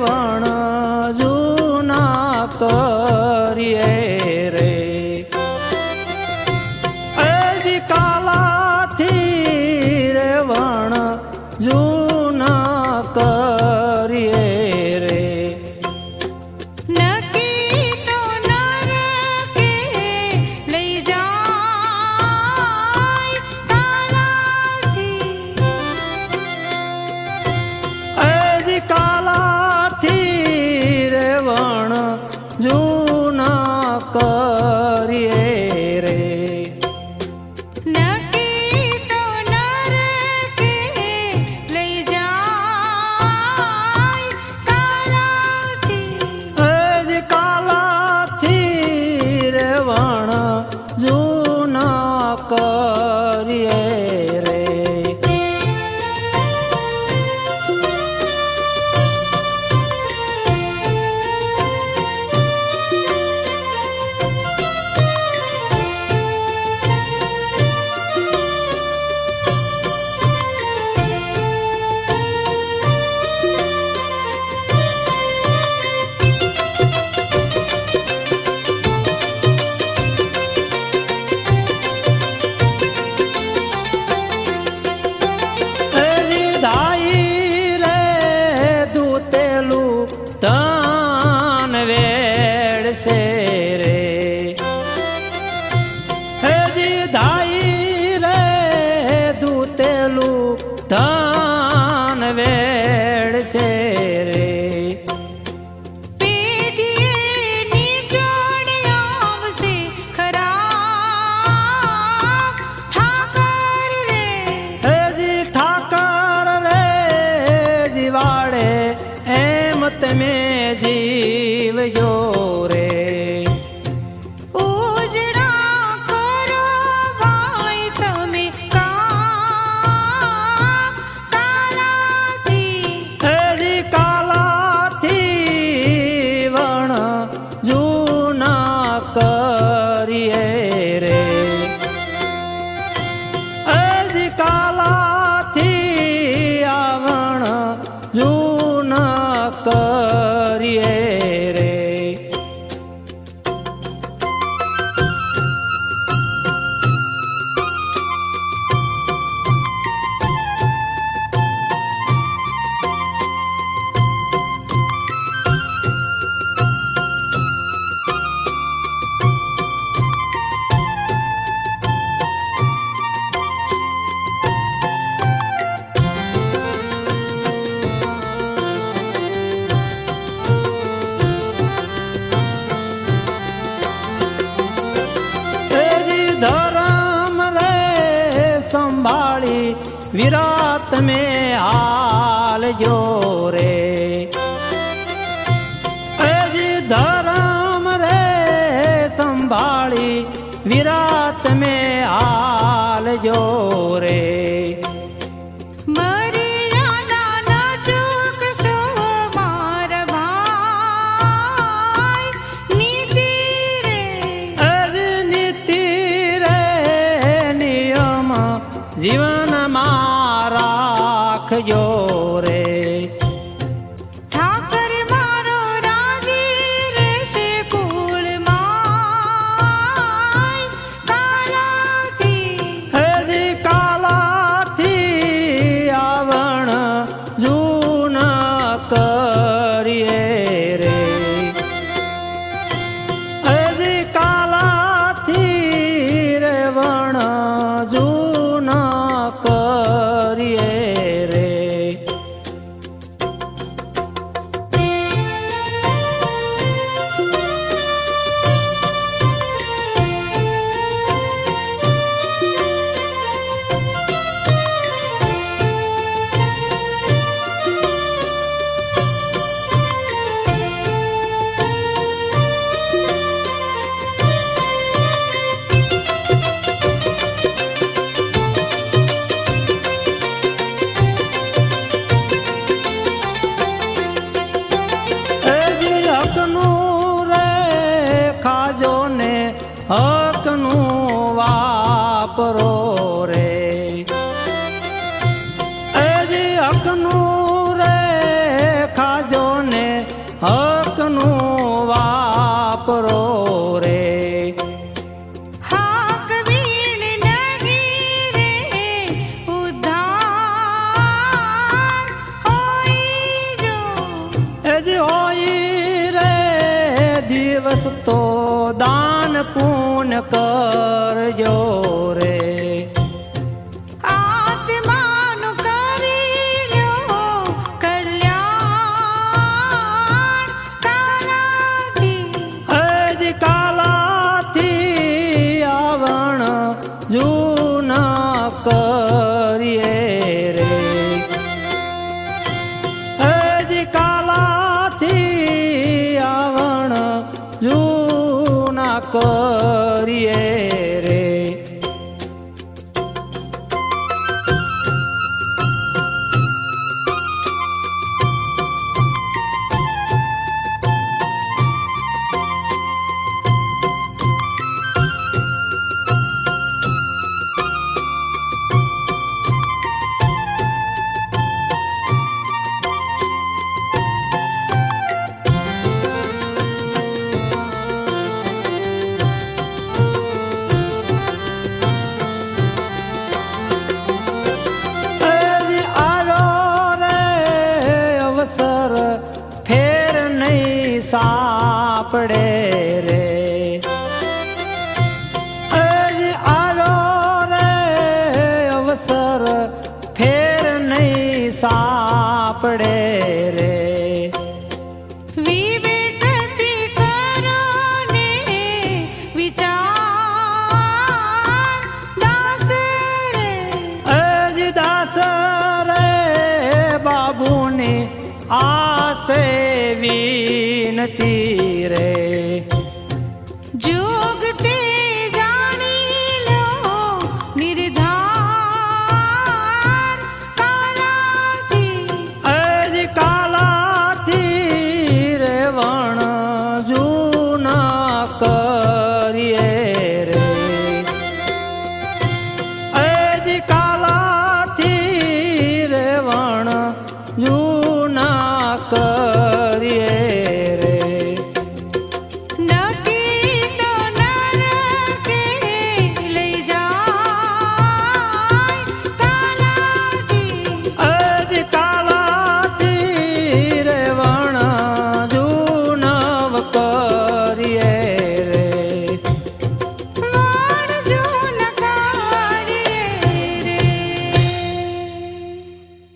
વણ જૂના કરીએ Tá જૂના કર વિરાત મે હાલ જો રે. ધરમ રે સંભાળી વિરાત મે હાલ જો રે. તો દાન પૂન કરજો રે. બાબુની આસે વિનતી રે.